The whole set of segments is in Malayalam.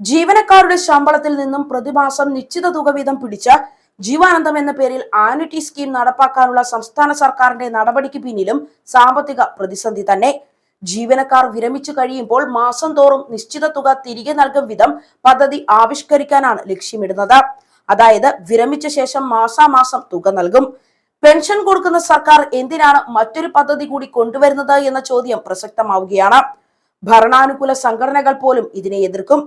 ജീവനക്കാരുടെ ശമ്പളത്തിൽ നിന്നും പ്രതിമാസം നിശ്ചിത തുക വീതം പിടിച്ച ജീവാനന്ദം എന്ന പേരിൽ ആനുറ്റി സ്കീം നടപ്പാക്കാനുള്ള സംസ്ഥാന സർക്കാരിന്റെ നടപടിക്ക് പിന്നിലും സാമ്പത്തിക പ്രതിസന്ധി തന്നെ. ജീവനക്കാർ വിരമിച്ചു കഴിയുമ്പോൾ മാസം തോറും നിശ്ചിത തുക തിരികെ നൽകും വിധം പദ്ധതി ആവിഷ്കരിക്കാനാണ് ലക്ഷ്യമിടുന്നത്. അതായത് വിരമിച്ച ശേഷം മാസാമാസം തുക നൽകും. പെൻഷൻ കൊടുക്കുന്ന സർക്കാർ എന്തിനാണ് മറ്റൊരു പദ്ധതി കൂടി കൊണ്ടുവരുന്നത് എന്ന ചോദ്യം പ്രസക്തമാവുകയാണ്. ഭരണാനുകൂല സംഘടനകൾ പോലും ഇതിനെ എതിർക്കും.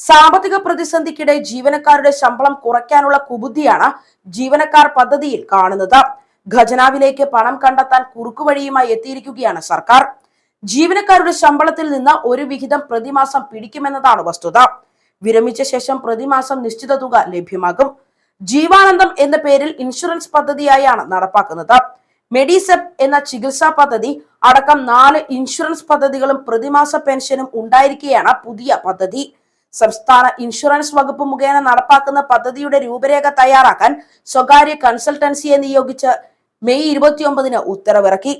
സാമ്പത്തിക പ്രതിസന്ധിക്കിടെ ജീവനക്കാരുടെ ശമ്പളം കുറയ്ക്കാനുള്ള കുബുദ്ധിയാണ് ജീവനക്കാർ പദ്ധതിയിൽ കാണുന്നത്. ഖജനാവിലേക്ക് പണം കണ്ടെത്താൻ കുറുക്കുവഴിയുമായി എത്തിയിരിക്കുകയാണ് സർക്കാർ. ജീവനക്കാരുടെ ശമ്പളത്തിൽ നിന്ന് ഒരു വിഹിതം പ്രതിമാസം പിടിക്കുമെന്നതാണ് വസ്തുത. വിരമിച്ച ശേഷം പ്രതിമാസം നിശ്ചിത തുക ലഭ്യമാകും. ജീവാനന്ദം എന്ന പേരിൽ ഇൻഷുറൻസ് പദ്ധതിയായാണ് നടപ്പാക്കുന്നത്. മെഡിസെപ് എന്ന ചികിത്സാ പദ്ധതി അടക്കം നാല് ഇൻഷുറൻസ് പദ്ധതികളും പ്രതിമാസ പെൻഷനും ഉണ്ടായിരിക്കുകയാണ് പുതിയ പദ്ധതി. സംസ്ഥാന ഇൻഷുറൻസ് വകുപ്പ് മുഖേന നടപ്പാക്കുന്ന പദ്ധതിയുടെ രൂപരേഖ തയ്യാറാക്കാൻ സ്വകാര്യ കൺസൾട്ടൻസിയെ നിയോഗിച്ച് മെയ് ഇരുപത്തിയൊമ്പതിന് ഉത്തരവിറക്കി.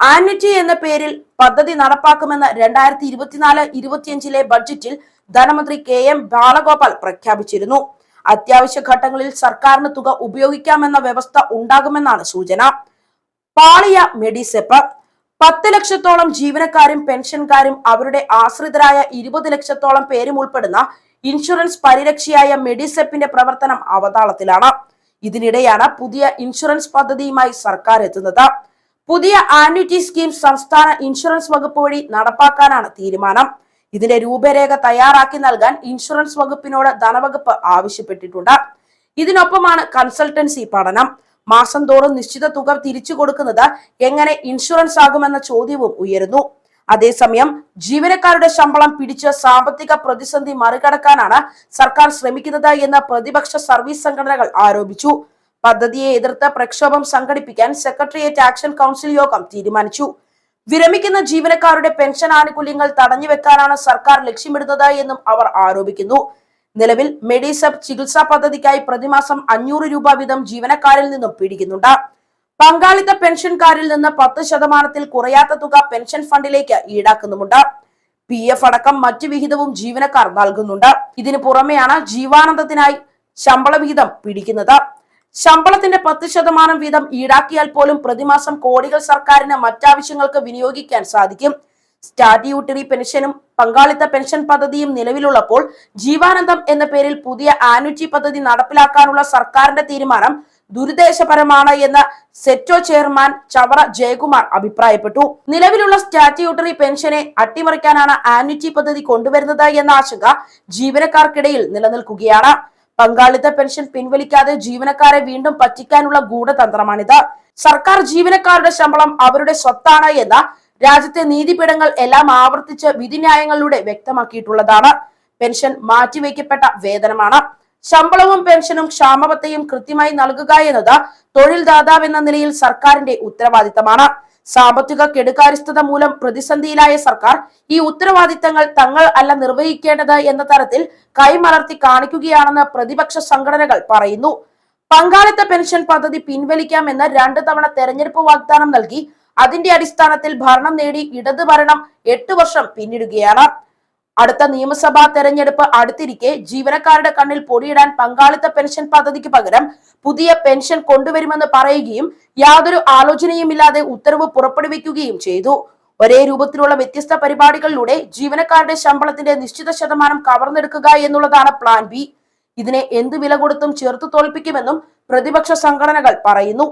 ആന്വിറ്റി എന്ന പേരിൽ പദ്ധതി നടപ്പാക്കുമെന്ന് രണ്ടായിരത്തി ഇരുപത്തിനാല് ഇരുപത്തിയഞ്ചിലെ ബഡ്ജറ്റിൽ ധനമന്ത്രി കെ എം ബാലഗോപാൽ പ്രഖ്യാപിച്ചിരുന്നു. അത്യാവശ്യ ഘട്ടങ്ങളിൽ സർക്കാരിന് തുക ഉപയോഗിക്കാമെന്ന വ്യവസ്ഥ ഉണ്ടാകുമെന്നാണ് സൂചന. പാളിയ മെഡിസെപ്പ് പത്ത് ലക്ഷത്തോളം ജീവനക്കാരും പെൻഷൻകാരും അവരുടെ ആശ്രിതരായ ഇരുപത് ലക്ഷത്തോളം പേരും ഉൾപ്പെടുന്ന ഇൻഷുറൻസ് പരിരക്ഷയായ മെഡിസെപ്പിന്റെ പ്രവർത്തനം അവതാളത്തിലാണ്. ഇതിനിടെയാണ് പുതിയ ഇൻഷുറൻസ് പദ്ധതിയുമായി സർക്കാർ എത്തുന്നത്. പുതിയ ആന്വിറ്റി സ്കീം സംസ്ഥാന ഇൻഷുറൻസ് വകുപ്പ് വഴി നടപ്പാക്കാനാണ് തീരുമാനം. ഇതിന്റെ രൂപരേഖ തയ്യാറാക്കി നൽകാൻ ഇൻഷുറൻസ് വകുപ്പിനോട് ധനവകുപ്പ് ആവശ്യപ്പെട്ടിട്ടുണ്ട്. ഇതിനൊപ്പമാണ് കൺസൾട്ടൻസി പഠനം. മാസം തോറും നിശ്ചിത തുക തിരിച്ചു കൊടുക്കുന്നത് എങ്ങനെ ഇൻഷുറൻസ് ആകുമെന്ന ചോദ്യവും ഉയരുന്നു. അതേസമയം ജീവനക്കാരുടെ ശമ്പളം പിടിച്ച് സാമ്പത്തിക പ്രതിസന്ധി മറികടക്കാനാണ് സർക്കാർ ശ്രമിക്കുന്നത് എന്ന് പ്രതിപക്ഷ സർവീസ് സംഘടനകൾ ആരോപിച്ചു. പദ്ധതിയെ എതിർത്ത് പ്രക്ഷോഭം സംഘടിപ്പിക്കാൻ സെക്രട്ടേറിയറ്റ് ആക്ഷൻ കൗൺസിൽ യോഗം തീരുമാനിച്ചു. വിരമിക്കുന്ന ജീവനക്കാരുടെ പെൻഷൻ ആനുകൂല്യങ്ങൾ തടഞ്ഞുവെക്കാനാണ് സർക്കാർ ലക്ഷ്യമിടുന്നത് എന്നും അവർ ആരോപിക്കുന്നു. നിലവിൽ മെഡിസബ് ചികിത്സാ പദ്ധതിക്കായി പ്രതിമാസം അഞ്ഞൂറ് രൂപ വീതം ജീവനക്കാരിൽ നിന്നും പിടിക്കുന്നുണ്ട്. പങ്കാളിത്ത പെൻഷൻകാരിൽ നിന്ന് പത്ത് ശതമാനത്തിൽ കുറയാത്ത തുക പെൻഷൻ ഫണ്ടിലേക്ക് ഈടാക്കുന്നുമുണ്ട്. പി എഫ് അടക്കം മറ്റു വിഹിതവും ജീവനക്കാർ നൽകുന്നുണ്ട്. ഇതിനു പുറമെയാണ് ജീവാനന്ദത്തിനായി ശമ്പള വിഹിതം പിടിക്കുന്നത്. ശമ്പളത്തിന്റെ പത്ത് ശതമാനം വീതം ഈടാക്കിയാൽ പോലും പ്രതിമാസം കോടികൾ സർക്കാരിന് മറ്റാവശ്യങ്ങൾക്ക് വിനിയോഗിക്കാൻ സാധിക്കും. സ്റ്റാറ്റ്യൂട്ടറി പെൻഷനും പങ്കാളിത്ത പെൻഷൻ പദ്ധതിയും നിലവിലുള്ളപ്പോൾ ജീവാനന്ദം എന്ന പേരിൽ പുതിയ ആനുറ്റി പദ്ധതി നടപ്പിലാക്കാനുള്ള സർക്കാരിന്റെ തീരുമാനം ദുരുദ്ദേശപരമാണ് എന്ന് സെറ്റോ ചെയർമാൻ ചവറ ജയകുമാർ അഭിപ്രായപ്പെട്ടു. നിലവിലുള്ള സ്റ്റാറ്റ്യൂട്ടറി പെൻഷനെ അട്ടിമറിക്കാനാണ് ആനുറ്റി പദ്ധതി കൊണ്ടുവരുന്നത് എന്ന ആശങ്ക ജീവനക്കാർക്കിടയിൽ നിലനിൽക്കുകയാണ്. പങ്കാളിത്ത പെൻഷൻ പിൻവലിക്കാതെ ജീവനക്കാരെ വീണ്ടും പറ്റിക്കാനുള്ള ഗൂഢതന്ത്രമാണിത്. സർക്കാർ ജീവനക്കാരുടെ ശമ്പളം അവരുടെ സ്വത്താണ് എന്ന രാജ്യത്തെ നീതിപീഠങ്ങൾ എല്ലാം ആവർത്തിച്ച് വിധിന്യായങ്ങളിലൂടെ വ്യക്തമാക്കിയിട്ടുള്ളതാണ്. പെൻഷൻ മാറ്റിവെക്കപ്പെട്ട വേതനമാണ്. ശമ്പളവും പെൻഷനും ക്ഷാമബത്തെയും കൃത്യമായി നൽകുക എന്നത് തൊഴിൽദാതാവ് എന്ന നിലയിൽ സർക്കാരിന്റെ ഉത്തരവാദിത്തമാണ്. സാമ്പത്തിക കെടുകാര്യസ്ഥത മൂലം പ്രതിസന്ധിയിലായ സർക്കാർ ഈ ഉത്തരവാദിത്തങ്ങൾ തങ്ങൾ അല്ല നിർവഹിക്കേണ്ടത് എന്ന തരത്തിൽ കൈമലർത്തി കാണിക്കുകയാണെന്ന് പ്രതിപക്ഷ സംഘടനകൾ പറയുന്നു. പങ്കാളിത്ത പെൻഷൻ പദ്ധതി പിൻവലിക്കാമെന്ന് രണ്ടു തവണ തെരഞ്ഞെടുപ്പ് വാഗ്ദാനം നൽകി അതിന്റെ അടിസ്ഥാനത്തിൽ ഭരണം നേടി ഇടത് ഭരണം എട്ട് വർഷം പിന്നിടുകയാണ്. അടുത്ത നിയമസഭാ തെരഞ്ഞെടുപ്പ് അടുത്തിരിക്കെ ജീവനക്കാരുടെ കണ്ണിൽ പൊടിയിടാൻ പങ്കാളിത്ത പെൻഷൻ പദ്ധതിക്ക് പകരം പുതിയ പെൻഷൻ കൊണ്ടുവരുമെന്ന് പറയുകയും യാതൊരു ആലോചനയുമില്ലാതെ ഉത്തരവ് പുറപ്പെടുവിക്കുകയും ചെയ്തു. ഒരേ രൂപത്തിലുള്ള വ്യത്യസ്ത പരിപാടികളിലൂടെ ജീവനക്കാരുടെ ശമ്പളത്തിന്റെ നിശ്ചിത ശതമാനം കവർന്നെടുക്കുക എന്നുള്ളതാണ് പ്ലാൻ ബി. ഇതിനെ എന്ത് വില കൊടുത്തും ചെറുത്തു തോൽപ്പിക്കുമെന്നും പ്രതിപക്ഷ സംഘടനകൾ പറയുന്നു.